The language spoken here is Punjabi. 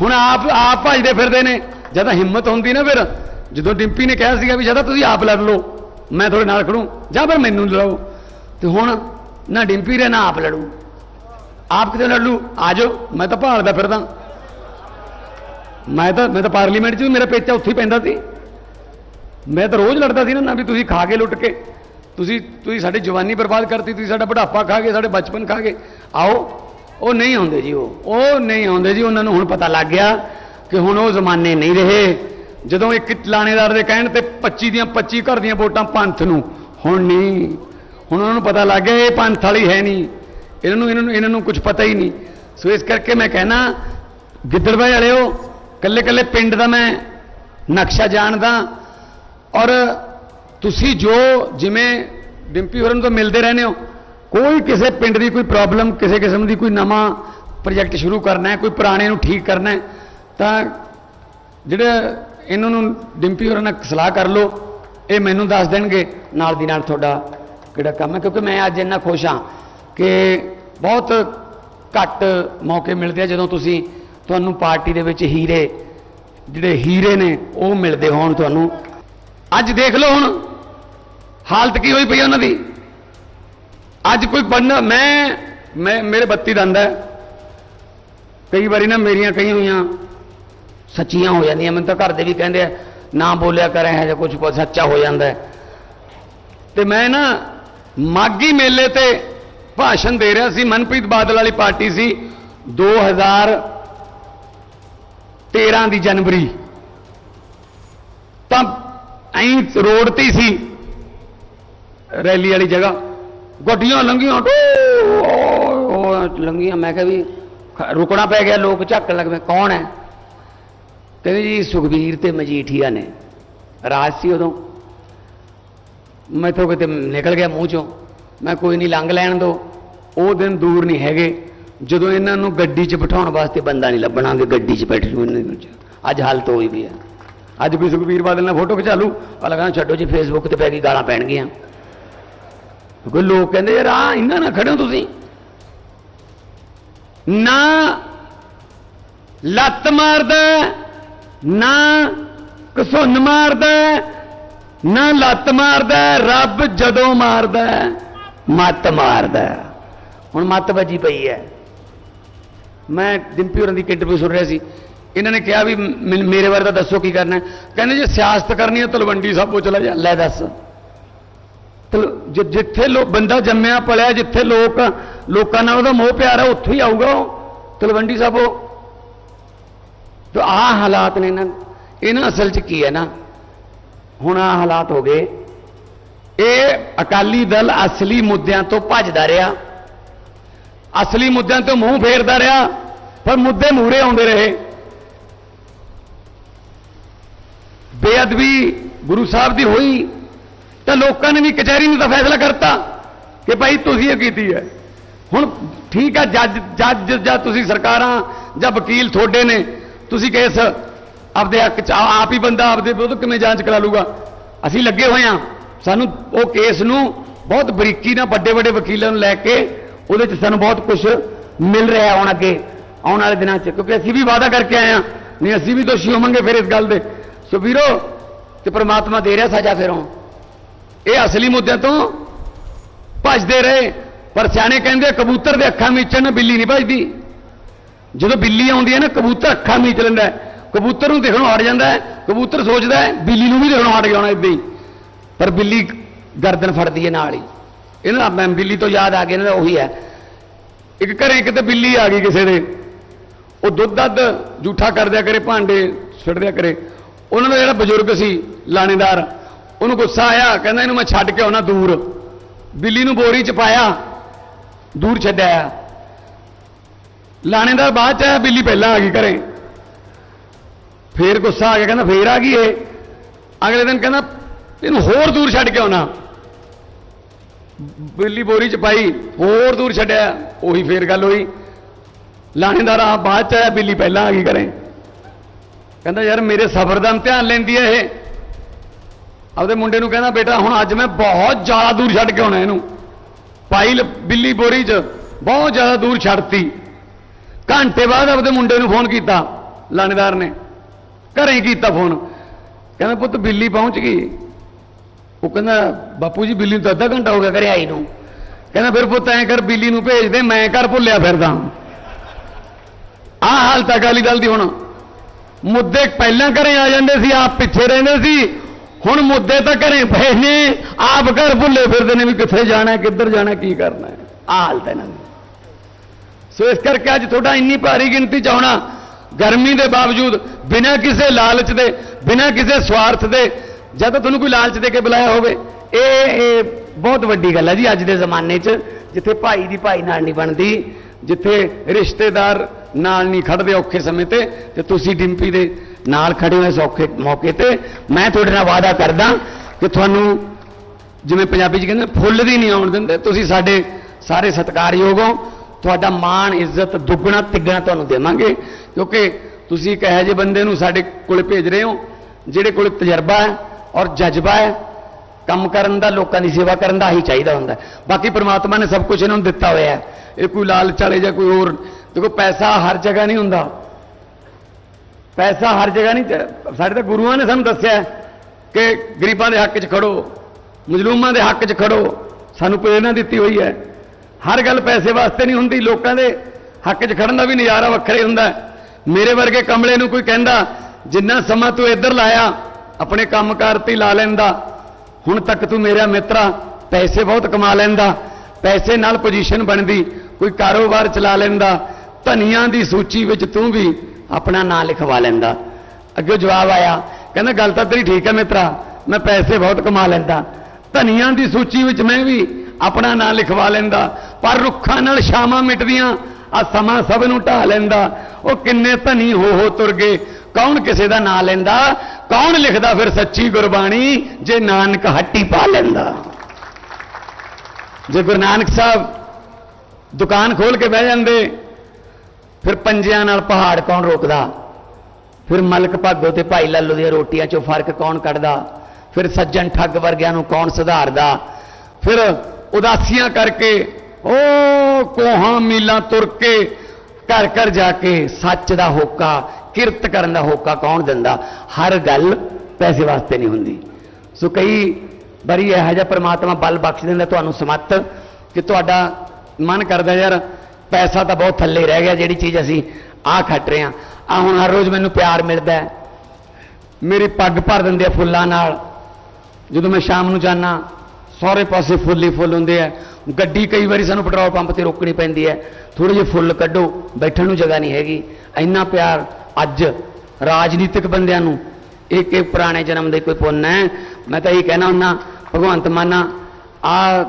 ਹੁਣ ਆਪ ਆਪ ਭੱਜਦੇ ਫਿਰਦੇ ਨੇ। ਜਦੋਂ ਹਿੰਮਤ ਹੁੰਦੀ ਨਾ ਫਿਰ। ਜਦੋਂ ਡਿੰਪੀ ਨੇ ਕਿਹਾ ਸੀਗਾ ਵੀ ਜਦੋਂ ਤੁਸੀਂ ਆਪ ਲੜ ਲਓ, ਮੈਂ ਤੁਹਾਡੇ ਨਾਲ ਖੜੂ, ਜਾਂ ਫਿਰ ਮੈਨੂੰ ਲੜਾਓ। ਤੇ ਹੁਣ ਨਾ ਡਿੰਪੀ ਰੇ ਨਾ ਆਪ ਲੜੂ। ਆਪ ਕਿਤੇ ਲੜ ਲੂ? ਆ ਜਾਓ, ਮੈਂ ਤਾਂ ਭਾਲਦਾ ਫਿਰਦਾ। ਮੈਂ ਤਾਂ ਮੈਂ ਤਾਂ ਪਾਰਲੀਮੈਂਟ 'ਚ ਵੀ ਮੇਰਾ ਪੇਚਾ ਉੱਥੇ ਹੀ ਪੈਂਦਾ ਸੀ। ਮੈਂ ਤਾਂ ਰੋਜ਼ ਲੜਦਾ ਸੀ ਨਾ ਨਾ ਵੀ ਤੁਸੀਂ ਖਾ ਕੇ ਲੁੱਟ ਕੇ। ਤੁਸੀਂ ਤੁਸੀਂ ਸਾਡੀ ਜਵਾਨੀ ਬਰਬਾਦ ਕਰਤੀ, ਤੁਸੀਂ ਸਾਡਾ ਬੁਢਾਪਾ ਖਾ ਗਏ, ਸਾਡੇ ਬਚਪਨ ਖਾ ਗਏ। ਆਓ ਉਹ ਨਹੀਂ ਆਉਂਦੇ ਜੀ ਉਹ। ਉਹ ਨਹੀਂ ਆਉਂਦੇ ਜੀ, ਉਹਨਾਂ ਨੂੰ ਹੁਣ ਪਤਾ ਲੱਗ ਗਿਆ ਕਿ ਹੁਣ ਉਹ ਜ਼ਮਾਨੇ ਨਹੀਂ ਰਹੇ। ਜਦੋਂ ਇੱਕ ਲਾਣੇਦਾਰ ਦੇ ਕਹਿਣ ਤੇ 25 ਦੀਆਂ 25 ਘਰ ਦੀਆਂ ਵੋਟਾਂ ਪੰਥ ਨੂੰ, ਹੁਣ ਨਹੀਂ। ਹੁਣ ਉਹਨਾਂ ਨੂੰ ਪਤਾ ਲੱਗ ਗਿਆ ਇਹ ਪੰਥ ਵਾਲੀ ਹੈ ਨਹੀਂ। ਇਹਨਾਂ ਨੂੰ ਇਹਨਾਂ ਨੂੰ ਇਹਨਾਂ ਨੂੰ ਕੁਝ ਪਤਾ ਹੀ ਨਹੀਂ। ਸੋ ਇਸ ਕਰਕੇ ਮੈਂ ਕਹਿਣਾ ਗਿੱਦੜਬਾਈ ਵਾਲਿਓ ਕੱਲੇ ਕੱਲੇ ਪਿੰਡ ਦਾ ਮੈਂ ਨਕਸ਼ਾ ਜਾਣਦਾ ਔਰ ਤੁਸੀਂ ਜੋ ਜਿਵੇਂ ਡਿੰਪੀ ਹੋਰਨ ਤੋਂ ਮਿਲਦੇ ਰਹਿੰਦੇ ਹੋ ਕੋਈ ਕਿਸੇ ਪਿੰਡ ਦੀ ਕੋਈ ਪ੍ਰੋਬਲਮ ਕਿਸੇ ਕਿਸਮ ਦੀ ਕੋਈ ਨਵਾਂ ਪ੍ਰੋਜੈਕਟ ਸ਼ੁਰੂ ਕਰਨਾ ਹੈ, ਕੋਈ ਪੁਰਾਣੇ ਨੂੰ ਠੀਕ ਕਰਨਾ ਹੈ, ਤਾਂ ਜਿਹੜੇ ਇਹਨਾਂ ਨੂੰ ਡਿੰਪੀ ਹੋਰਾਂ ਨਾਲ ਸਲਾਹ ਕਰ ਲਓ, ਇਹ ਮੈਨੂੰ ਦੱਸ ਦੇਣਗੇ, ਨਾਲ ਦੀ ਨਾਲ ਤੁਹਾਡਾ ਕਿਹੜਾ ਕੰਮ ਹੈ, ਕਿਉਂਕਿ ਮੈਂ ਅੱਜ ਇੰਨਾ ਖੁਸ਼ ਹਾਂ ਕਿ ਬਹੁਤ ਘੱਟ ਮੌਕੇ ਮਿਲਦੇ ਆ ਜਦੋਂ ਤੁਸੀਂ ਤੁਹਾਨੂੰ ਪਾਰਟੀ ਦੇ ਵਿੱਚ ਹੀਰੇ, ਜਿਹੜੇ ਹੀਰੇ ਨੇ, ਉਹ ਮਿਲਦੇ ਹੋਣ ਤੁਹਾਨੂੰ। ਅੱਜ ਦੇਖ ਲਓ ਹੁਣ, ਹਾਲਤ ਕੀ ਹੋਈ ਪਈ ਉਹਨਾਂ ਦੀ? ਅੱਜ ਕੋਈ ਬੰਦਾ ਮੈਂ ਮੈਂ, ਮੇਰੇ ਬੱਤੀ ਦੰਦ ਹੈ। ਕਈ ਵਾਰੀ ਨਾ ਮੇਰੀਆਂ ਕਈ ਹੋਈਆਂ ਸੱਚੀਆਂ ਹੋ ਜਾਂਦੀਆਂ। ਮੈਨੂੰ ਤਾਂ ਘਰ ਦੇ ਵੀ ਕਹਿੰਦੇ ਆ, ਨਾ ਬੋਲਿਆ ਕਰ, ਇਹ ਜਿਹਾ ਕੁਝ ਸੱਚਾ ਹੋ ਜਾਂਦਾ ਹੈ। ਤੇ ਮੈਂ ਨਾ ਮਾਗੀ ਮੇਲੇ ਤੇ ਭਾਸ਼ਣ ਦੇ ਰਿਹਾ ਸੀ। ਮਨਪ੍ਰੀਤ ਬਾਦਲ ਵਾਲੀ ਪਾਰਟੀ ਸੀ। 2013 ਦੀ ਜਨਵਰੀ। ਤਾਂ ਐਂ ਰੋਡ ਤੇ ਸੀ ਰੈਲੀ ਵਾਲੀ ਜਗ੍ਹਾ। ਗੱਡੀਆਂ ਲੰਘੀਆਂ, ਟੋ ਲੰਘੀਆਂ। ਮੈਂ ਕਿਹਾ ਵੀ ਰੁਕਣਾ ਪੈ ਗਿਆ, ਲੋਕ ਝੱਕਣ ਲੱਗ ਪਏ, ਕੌਣ ਹੈ? ਕਹਿੰਦੇ ਜੀ, ਸੁਖਬੀਰ ਤੇ ਮਜੀਠੀਆ ਨੇ। ਰਾਜ ਸੀ ਉਦੋਂ। ਮੈਥੋਂ ਕਿਤੇ ਨਿਕਲ ਗਿਆ ਮੂੰਹ ਚੋਂ। ਮੈਂ ਕੋਈ ਨਹੀਂ ਲੰਘ ਲੈਣ ਦੋ। ਉਹ ਦਿਨ ਦੂਰ ਨਹੀਂ ਹੈਗੇ। ਜਦੋਂ ਇਹਨਾਂ ਨੂੰ ਗੱਡੀ 'ਚ ਬਿਠਾਉਣ ਵਾਸਤੇ ਬੰਦਾ ਨਹੀਂ ਲੱਭਣਾ, ਕਿ ਗੱਡੀ 'ਚ ਬੈਠੇ ਨੂੰ। ਇਹਨਾਂ ਵਿੱਚ ਅੱਜ ਹਾਲਤ ਹੋਈ ਵੀ ਹੈ ਅੱਜ ਵੀ ਸੁਖਬੀਰ ਬਾਦਲ ਨਾਲ ਫੋਟੋ ਖਿਚਾ ਲੂ ਆ ਛੱਡੋ ਜੀ ਫੇਸਬੁੱਕ ਤੇ ਪੈ ਗਈ, ਗਾਲਾਂ ਪੈਣਗੀਆਂ। ਕਿਉਂਕਿ ਲੋਕ ਕਹਿੰਦੇ ਯਾਰ ਆ ਇਹਨਾਂ ਨਾਲ ਖੜੇ ਹੋ ਤੁਸੀਂ। ਨਾ ਲੱਤ ਮਾਰਦਾ, ਨਾ ਕਸੁੰਨ ਮਾਰਦਾ, ਨਾ ਲੱਤ ਮਾਰਦਾ, ਰੱਬ ਜਦੋਂ ਮਾਰਦਾ, ਮੱਤ ਮਾਰਦਾ। ਹੁਣ ਮੱਤ ਵੱਜੀ ਪਈ ਹੈ। ਮੈਂ ਡਿੰਪੀ ਹੋਰਾਂ ਦੀ ਇੱਕ ਇੰਟਰਵਿਊ ਸੁਣ ਰਿਹਾ ਸੀ। ਇਹਨਾਂ ਨੇ ਕਿਹਾ ਵੀ ਮ- ਮੇਰੇ ਬਾਰੇ ਤਾਂ ਦੱਸੋ ਕੀ ਕਰਨਾ ਕਹਿੰਦੇ ਜੇ ਸਿਆਸਤ ਕਰਨੀ ਹੈ ਤਲਵੰਡੀ ਸਾਬੋ ਚਲਾ ਜਾ। ਲੈ ਦੱਸ। ਜਿੱਥੇ ਲੋ, ਬੰਦਾ ਜੰਮਿਆ, ਪਲਿਆ, ਜਿੱਥੇ ਲੋਕ, ਲੋਕਾਂ ਨਾਲ ਉਹਦਾ ਮੋਹ ਪਿਆਰ ਹੈ ਉੱਥੇ ਹੀ ਆਊਗਾ ਉਹ। ਤਲਵੰਡੀ ਸਾਬੋ ਤੇ ਆਹ ਹਾਲਾਤ ਨੇ ਇਹਨਾਂ ਇਹਨਾਂ ਅਸਲ 'ਚ ਕੀ ਹੈ ਨਾ? ਹੁਣ ਆਹ ਹਾਲਾਤ ਹੋ ਗਏ। ਇਹ ਅਕਾਲੀ ਦਲ ਅਸਲੀ ਮੁੱਦਿਆਂ ਤੋਂ ਭੱਜਦਾ ਰਿਹਾ। ਅਸਲੀ ਮੁੱਦਿਆਂ ਤੋਂ ਮੂੰਹ ਫੇਰਦਾ ਰਿਹਾ, ਪਰ ਮੁੱਦੇ ਮੂਰੇ ਆਉਂਦੇ ਰਹੇ। ਬੇਅਦਬੀ ਗੁਰੂ ਸਾਹਿਬ ਦੀ ਹੋਈ ਲੋਕਾਂ ਨੇ ਵੀ ਕਚਹਿਰੀ ਨੇ ਤਾਂ ਫੈਸਲਾ ਕਰਤਾ ਕਿ ਭਾਈ ਤੁਸੀਂ ਇਹ ਕੀਤੀ ਹੈ। ਹੁਣ ਠੀਕ ਆ, ਜੱਜ ਜੱਜ ਜਾਂ ਤੁਸੀਂ ਸਰਕਾਰਾਂ ਜਾਂ ਵਕੀਲ ਤੁਹਾਡੇ ਨੇ, ਤੁਸੀਂ ਕੇਸ ਆਪਦੇ ਹੱਕ ਚ, ਆਪ ਹੀ ਬੰਦਾ ਆਪਦੇ ਵਿਰੁੱਧ ਕਿਵੇਂ ਜਾਂਚ ਕਰਾ ਲੂਗਾ ਅਸੀਂ ਲੱਗੇ ਹੋਏ ਹਾਂ। ਸਾਨੂੰ ਉਹ ਕੇਸ ਨੂੰ ਬਹੁਤ ਬਰੀਕੀ ਨਾਲ ਵੱਡੇ ਵੱਡੇ ਵਕੀਲਾਂ ਨੂੰ ਲੈ ਕੇ ਉਹਦੇ ਚ ਸਾਨੂੰ ਬਹੁਤ ਕੁਝ ਮਿਲ ਰਿਹਾ ਹੁਣ ਅੱਗੇ ਆਉਣ ਵਾਲੇ ਦਿਨਾਂ ਚ। ਕਿਉਂਕਿ ਅਸੀਂ ਵੀ ਵਾਅਦਾ ਕਰਕੇ ਆਏ ਹਾਂ। ਨਹੀਂ, ਅਸੀਂ ਵੀ ਦੋਸ਼ੀ ਹੋਵਾਂਗੇ ਫਿਰ ਇਸ ਗੱਲ ਦੇ। ਸੋ ਵੀਰੋ, ਤੇ ਪ੍ਰਮਾਤਮਾ ਦੇ ਰਿਹਾ ਸਜ਼ਾ ਫਿਰ ਹੁਣ। ਇਹ ਅਸਲੀ ਮੁੱਦਿਆਂ ਤੋਂ ਭੱਜਦੇ ਰਹੇ। ਪਰ ਸਿਆਣੇ ਕਹਿੰਦੇ ਕਬੂਤਰ ਦੇ ਅੱਖਾਂ ਮੀਚਣ ਨਾਲ ਬਿੱਲੀ ਨਹੀਂ ਭੱਜਦੀ। ਜਦੋਂ ਬਿੱਲੀ ਆਉਂਦੀ ਹੈ ਨਾ, ਕਬੂਤਰ ਅੱਖਾਂ ਮੀਚ ਲੈਂਦਾ ਕਬੂਤਰ ਨੂੰ ਦੇਖਣੋਂ ਹਟ ਜਾਂਦਾ ਹੈ। ਕਬੂਤਰ ਸੋਚਦਾ ਹੈ, ਬਿੱਲੀ ਨੂੰ ਵੀ ਦੇਖਣੋਂ ਹਟ ਗਿਆ ਹੋਣਾ ਇਦਾਂ ਹੀ। ਪਰ ਬਿੱਲੀ ਗਰਦਨ ਫੜਦੀ ਹੈ ਨਾਲ ਹੀ। ਇਹਨਾਂ ਦਾ ਮੈਂ ਬਿੱਲੀ ਤੋਂ ਯਾਦ ਆ ਗਿਆ, ਇਹਨਾਂ ਦਾ ਉਹੀ ਹੈ। ਇੱਕ ਘਰੇ ਕਿਤੇ ਬਿੱਲੀ ਆ ਗਈ ਕਿਸੇ ਦੇ। ਉਹ ਦੁੱਧ ਦੱਧ ਜੂਠਾ ਕਰਦਿਆ ਕਰੇ, ਭਾਂਡੇ ਛੱਡਦਿਆ ਕਰੇ। ਉਹਨਾਂ ਦਾ ਜਿਹੜਾ ਬਜ਼ੁਰਗ ਸੀ, ਲਾਣੇਦਾਰ ਉਹਨੂੰ ਗੁੱਸਾ ਆਇਆ, ਕਹਿੰਦਾ ਇਹਨੂੰ ਮੈਂ ਛੱਡ ਕੇ ਆਉਣਾ ਦੂਰ। ਬਿੱਲੀ ਨੂੰ ਬੋਰੀ ਚ ਪਾਇਆ, ਦੂਰ ਛੱਡਿਆ। ਲਾਣੇਦਾਰ ਬਾਅਦ ਚ ਆਇਆ, ਬਿੱਲੀ ਪਹਿਲਾਂ ਆ ਗਈ ਘਰੇ। ਫੇਰ ਗੁੱਸਾ ਆ ਗਿਆ, ਕਹਿੰਦਾ ਫੇਰ ਆ ਗਈ ਇਹ। ਅਗਲੇ ਦਿਨ ਕਹਿੰਦਾ, ਇਹਨੂੰ ਹੋਰ ਦੂਰ ਛੱਡ ਕੇ ਆਉਣਾ। ਬਿੱਲੀ ਬੋਰੀ ਚ ਪਾਈ, ਹੋਰ ਦੂਰ ਛੱਡਿਆ, ਉਹੀ ਫੇਰ ਗੱਲ ਹੋਈ। ਲਾਣੇਦਾਰ ਆ ਬਾਅਦ ਚ ਆਇਆ, ਬਿੱਲੀ ਪਹਿਲਾਂ ਆ ਗਈ ਘਰੇ। ਕਹਿੰਦਾ ਯਾਰ ਮੇਰੇ ਸਬਰ ਦਾ ਇਮਤਿਹਾਨ ਲੈਂਦੀ ਹੈ ਇਹ। ਆਪਦੇ ਮੁੰਡੇ ਨੂੰ ਕਹਿੰਦਾ, ਬੇਟਾ, ਹੁਣ ਅੱਜ ਮੈਂ ਬਹੁਤ ਜ਼ਿਆਦਾ ਦੂਰ ਛੱਡ ਕੇ ਆਉਣਾ ਇਹਨੂੰ। ਪਾਈ ਬਿੱਲੀ ਬੋਰੀ 'ਚ ਬਹੁਤ ਜ਼ਿਆਦਾ ਦੂਰ ਛੱਡਤੀ। ਘੰਟੇ ਬਾਅਦ ਆਪਦੇ ਮੁੰਡੇ ਨੂੰ ਫੋਨ ਕੀਤਾ, ਲਾਣੇਦਾਰ ਨੇ। ਘਰੇ ਹੀ ਕੀਤਾ ਫੋਨ। ਕਹਿੰਦਾ, ਪੁੱਤ, ਬਿੱਲੀ ਪਹੁੰਚ ਗਈ। ਉਹ ਕਹਿੰਦਾ, ਬਾਪੂ ਜੀ, ਬਿੱਲੀ ਨੂੰ ਤਾਂ ਅੱਧਾ ਘੰਟਾ ਹੋ ਗਿਆ ਘਰੇ ਆਈ ਨੂੰ। ਕਹਿੰਦਾ, ਫਿਰ ਪੁੱਤ, ਐਂ ਕਰ, ਬਿੱਲੀ ਨੂੰ ਭੇਜ ਦੇ, ਮੈਂ ਘਰ ਭੁੱਲਿਆ ਫਿਰਦਾ। ਆਹ ਹਾਲਤ ਅਕਾਲੀ ਦਲ ਦੀ ਹੁਣ। ਮੁੱਦੇ ਪਹਿਲਾਂ ਘਰੇ ਆ ਜਾਂਦੇ ਸੀ, ਆਪ ਪਿੱਛੇ ਰਹਿੰਦੇ ਸੀ। ਹੁਣ ਮੁੱਦੇ ਤਾਂ ਘਰੇ ਪਏ ਨੇ, ਆਪ ਘਰ ਭੁੱਲੇ ਫਿਰਦੇ ਨੇ ਵੀ ਕਿੱਥੇ ਜਾਣਾ, ਕਿੱਧਰ ਜਾਣਾ, ਕੀ ਕਰਨਾ ਹੈ। ਆਹ ਹਾਲਤ ਹੈ ਇਹਨਾਂ ਸੋ ਇਸ ਕਰਕੇ ਅੱਜ ਤੁਹਾਡਾ ਇੰਨੀ ਭਾਰੀ ਗਿਣਤੀ ਚ ਆਉਣਾ, ਗਰਮੀ ਦੇ ਬਾਵਜੂਦ, ਬਿਨਾਂ ਕਿਸੇ ਲਾਲਚ ਦੇ, ਬਿਨਾਂ ਕਿਸੇ ਸਵਾਰਥ ਦੇ ਜਦ ਤੁਹਾਨੂੰ ਕੋਈ ਲਾਲਚ ਦੇ ਕੇ ਬੁਲਾਇਆ ਹੋਵੇ, ਇਹ ਇਹ ਬਹੁਤ ਵੱਡੀ ਗੱਲ ਹੈ ਜੀ ਅੱਜ ਦੇ ਜ਼ਮਾਨੇ 'ਚ, ਜਿੱਥੇ ਭਾਈ ਦੀ ਭਾਈ ਨਾਲ ਨਹੀਂ ਬਣਦੀ, ਜਿੱਥੇ ਰਿਸ਼ਤੇਦਾਰ ਨਾਲ ਨਹੀਂ ਖੜਦੇ ਔਖੇ ਸਮੇਂ ਤੇ ਤੇ ਤੁਸੀਂ ਡਿੰਪੀ ਦੇ ਨਾਲ ਖੜੇ ਹੋ ਇਸ ਔਖੇ ਮੌਕੇ ਤੇ ਮੈਂ ਤੁਹਾਡੇ ਨਾਲ ਵਾਅਦਾ ਕਰਦਾ ਕਿ ਤੁਹਾਨੂੰ ਜਿਵੇਂ ਪੰਜਾਬੀ 'ਚ ਕਹਿੰਦੇ ਫੁੱਲ ਵੀ ਨਹੀਂ ਆਉਣ ਦਿੰਦੇ, ਤੁਸੀਂ ਸਾਡੇ ਸਾਰੇ ਸਤਿਕਾਰਯੋਗ ਹੋ। ਤੁਹਾਡਾ ਮਾਣ, ਇੱਜ਼ਤ, ਦੁੱਗਣਾ, ਤਿੱਗਣਾ ਤੁਹਾਨੂੰ ਦੇਵਾਂਗੇ, ਕਿਉਂਕਿ ਤੁਸੀਂ ਇੱਕ ਇਹੋ ਜਿਹੇ ਬੰਦੇ ਨੂੰ ਸਾਡੇ ਕੋਲ ਭੇਜ ਰਹੇ ਹੋ, ਜਿਹੜੇ ਕੋਲ ਤਜਰਬਾ ਹੈ ਔਰ ਜਜ਼ਬਾ ਹੈ। ਕੰਮ ਕਰਨ ਦਾ, ਲੋਕਾਂ ਦੀ ਸੇਵਾ ਕਰਨ ਦਾ ਹੀ ਚਾਹੀਦਾ ਹੁੰਦਾ ਬਾਕੀ ਪ੍ਰਮਾਤਮਾ ਨੇ ਸਭ ਕੁਝ ਇਹਨਾਂ ਨੂੰ ਦਿੱਤਾ ਹੋਇਆ ਹੈ। ਇਹ ਕੋਈ ਲਾਲਚ ਵਾਲੇ ਜਾਂ ਕੋਈ ਹੋਰ, ਦੇਖੋ ਪੈਸਾ ਹਰ ਜਗ੍ਹਾ ਨਹੀਂ ਹੁੰਦਾ। ਪੈਸਾ ਹਰ ਜਗ੍ਹਾ ਨਹੀਂ, ਸਾਡੇ ਤਾਂ ਗੁਰੂਆਂ ਨੇ ਸਾਨੂੰ ਦੱਸਿਆ ਕਿ ਗਰੀਬਾਂ ਦੇ ਹੱਕ 'ਚ ਖੜੋ, ਮਜ਼ਲੂਮਾਂ ਦੇ ਹੱਕ 'ਚ ਖੜੋ, ਸਾਨੂੰ ਪ੍ਰੇਰਣਾ ਦਿੱਤੀ ਹੋਈ ਹੈ। ਹਰ ਗੱਲ ਪੈਸੇ ਵਾਸਤੇ ਨਹੀਂ ਹੁੰਦੀ, ਲੋਕਾਂ ਦੇ ਹੱਕ 'ਚ ਖੜਨ ਦਾ ਵੀ ਨਜ਼ਾਰਾ ਵੱਖਰਾ ਹੁੰਦਾ ਮੇਰੇ ਵਰਗੇ ਕਮਲੇ ਨੂੰ ਕੋਈ ਕਹਿੰਦਾ, ਜਿੰਨਾ ਸਮਾਂ ਤੂੰ ਇੱਧਰ ਲਾਇਆ, ਆਪਣੇ ਕੰਮਕਾਰ ਤੇ ਲਾ ਲੈਂਦਾ। ਹੁਣ ਤੱਕ ਤੂੰ ਮੇਰਾ ਮਿੱਤਰਾ ਪੈਸੇ ਬਹੁਤ ਕਮਾ ਲੈਂਦਾ, ਪੈਸੇ ਨਾਲ ਪੋਜੀਸ਼ਨ ਬਣਦੀ, ਕੋਈ ਕਾਰੋਬਾਰ ਚਲਾ ਲੈਂਦਾ, ਧਨੀਆਂ ਦੀ ਸੂਚੀ ਵਿੱਚ ਤੂੰ ਵੀ ਆਪਣਾ ਨਾਂ ਲਿਖਵਾ ਲੈਂਦਾ। ਅੱਗੇ ਜਵਾਬ ਆਇਆ, ਕਹਿੰਦਾ, ਗੱਲ ਤਾਂ ਤੇਰੀ ਠੀਕ ਹੈ ਮਿੱਤਰਾ, ਮੈਂ ਪੈਸੇ ਬਹੁਤ ਕਮਾ ਲੈਂਦਾ। ਧਨੀਆਂ ਦੀ ਸੂਚੀ ਵਿੱਚ ਮੈਂ ਵੀ ਆਪਣਾ ਨਾਂ ਲਿਖਵਾ ਲੈਂਦਾ, ਪਰ ਰੁੱਖਾਂ ਨਾਲ ਸ਼ਾਮਾਂ ਮਿਟਦੀਆਂ, ਆ ਸਮਾਂ ਸਭ ਨੂੰ ਢਾ ਲੈਂਦਾ। ਉਹ ਕਿੰਨੇ ਧਨੀ ਹੋ ਹੋ ਤੁਰ ਗਏ, ਕੌਣ ਕਿਸੇ ਦਾ ਨਾਂ ਲੈਂਦਾ? ਕੌਣ ਲਿਖਦਾ ਫਿਰ ਸੱਚੀ ਗੁਰਬਾਣੀ, ਜੇ ਨਾਨਕ ਹੱਟੀ ਪਾ ਲੈਂਦਾ? ਜੇ ਗੁਰੂ ਨਾਨਕ ਸਾਹਿਬ ਦੁਕਾਨ ਖੋਲ ਕੇ ਬਹਿ ਜਾਂਦੇ ਫਿਰ ਪੰਜਿਆਂ ਨਾਲ ਪਹਾੜ ਕੌਣ ਰੋਕਦਾ? ਫਿਰ ਮਲਕ ਭਾਗੋ ਤੇ ਭਾਈ ਲਾਲੋ ਦੀਆਂ ਰੋਟੀਆਂ 'ਚੋਂ ਫ਼ਰਕ ਕੌਣ ਕੱਢਦਾ? ਫਿਰ ਸੱਜਣ ਠੱਗ ਵਰਗਿਆਂ ਨੂੰ ਕੌਣ ਸੁਧਾਰਦਾ? ਫਿਰ ਉਦਾਸੀਆਂ ਕਰਕੇ, ਓ ਕੋਹਾਂ ਮੀਲਾਂ ਤੁਰ ਕੇ, ਘਰ ਘਰ ਜਾ ਕੇ ਸੱਚ ਦਾ ਹੋਕਾ, ਕਿਰਤ ਕਰਨ ਦਾ ਹੋਕਾ ਕੌਣ ਦਿੰਦਾ? ਹਰ ਗੱਲ ਪੈਸੇ ਵਾਸਤੇ ਨਹੀਂ ਹੁੰਦੀ। ਸੋ ਕਈ ਵਾਰੀ ਇਹੋ ਜਿਹਾ ਪ੍ਰਮਾਤਮਾ ਬਲ ਬਖਸ਼ ਦਿੰਦਾ, ਤੁਹਾਨੂੰ ਸਮੱਤ ਕਿ ਤੁਹਾਡਾ ਮਨ ਕਰਦਾ, ਯਾਰ ਪੈਸਾ ਤਾਂ ਬਹੁਤ ਥੱਲੇ ਰਹਿ ਗਿਆ, ਜਿਹੜੀ ਚੀਜ਼ ਅਸੀਂ ਆਹ ਖੱਟ ਰਹੇ ਹਾਂ। ਆ ਹੁਣ ਹਰ ਰੋਜ਼ ਮੈਨੂੰ ਪਿਆਰ ਮਿਲਦਾ ਮੇਰੀ ਪੱਗ ਭਰ ਦਿੰਦੇ ਆ ਫੁੱਲਾਂ ਨਾਲ। ਜਦੋਂ ਮੈਂ ਸ਼ਾਮ ਨੂੰ ਜਾਣਾ ਸਾਰੇ ਪਾਸੇ ਫੁੱਲ ਹੀ ਫੁੱਲ ਹੁੰਦੇ ਆ। ਗੱਡੀ ਕਈ ਵਾਰੀ ਸਾਨੂੰ ਪੈਟਰੋਲ ਪੰਪ ਤੇ ਰੋਕਣੀ ਪੈਂਦੀ ਹੈ। ਥੋੜੇ ਜਿਹੇ ਫੁੱਲ ਕੱਢੋ, ਬੈਠਣ ਨੂੰ ਜਗ੍ਹਾ ਨਹੀਂ ਹੈਗੀ। ਇੰਨਾ ਪਿਆਰ ਅੱਜ ਰਾਜਨੀਤਿਕ ਬੰਦਿਆਂ ਨੂੰ, ਇੱਕ ਇੱਕ ਪੁਰਾਣੇ ਜਨਮ ਦੇ ਕੋਈ ਪੁੰਨ ਹੈ। ਮੈਂ ਤਾਂ ਇਹ ਕਹਿਣਾ ਹੁੰਨਾ ਭਗਵੰਤ ਮਾਨਾ ਆ